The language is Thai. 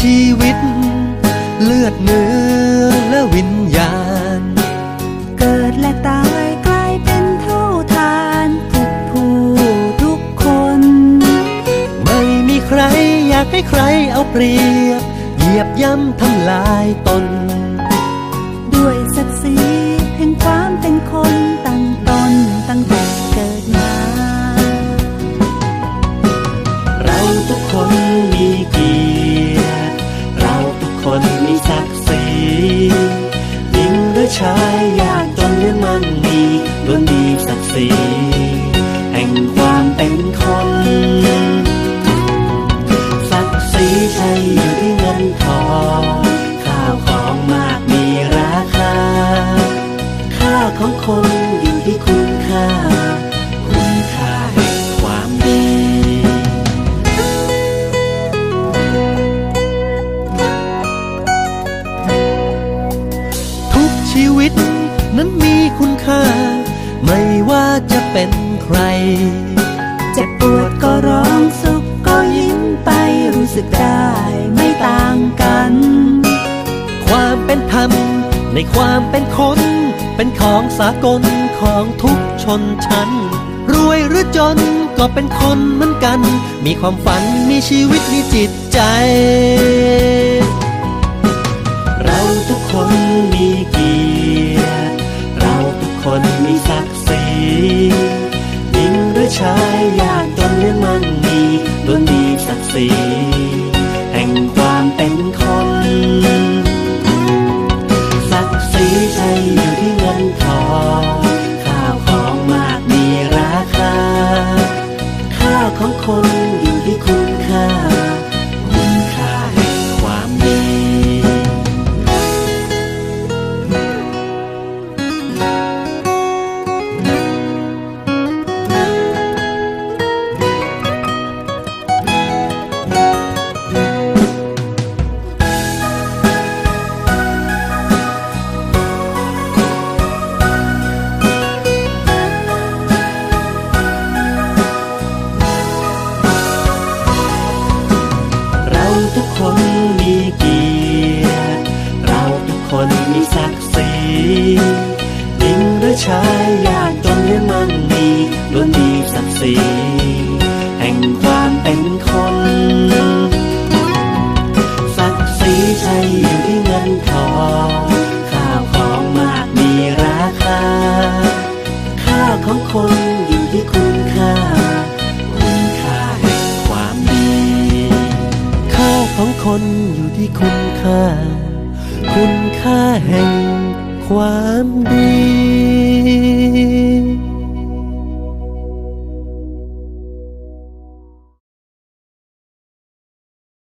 ชีวิต เลือดเนื้อและวิญญาณ เกิดและตายกลายเป็นเท่าทานทุกผู้ทุกคน ไม่มีใครอยากให้ใครเอาเปรียบ เหยียบย่ำทำลายตน ศักดิ์ศรีหญิงหรือชายอยากจนเรื่องมันมีล้วนดีศักดิ์ศรี เป็นใคร เจ็บปวดก็ร้องสุขก็ยิ้มไปรู้สึกได้ไม่ต่างกัน ความเป็นธรรมในความเป็นคน เป็นของสากลของทุกชนชั้น รวยหรือจนก็เป็นคนเหมือนกัน มีความฝันมีชีวิตมีจิตใจ เราทุกคนมีกี ชายยากจนเรื่อมั่งมีล้วนมีศักดิ์ศรีแห่งความเป็นคนศักดิ์ศรีใจอยู่ ศักดิ์ศรีหญิงหรือชายยากจนหรือมั่งมีล้วนมีศักดิ์ศรีแห่งความเป็นคนศักดิ์ศรีใช่อยู่ที่เงินทองข้าวของมากมีราคา ค่าของคนอยู่ที่คุณค่าคุณค่าแห่งความดี ค่าของคนอยู่ที่คุณค่า คุณค่าแห่งความดี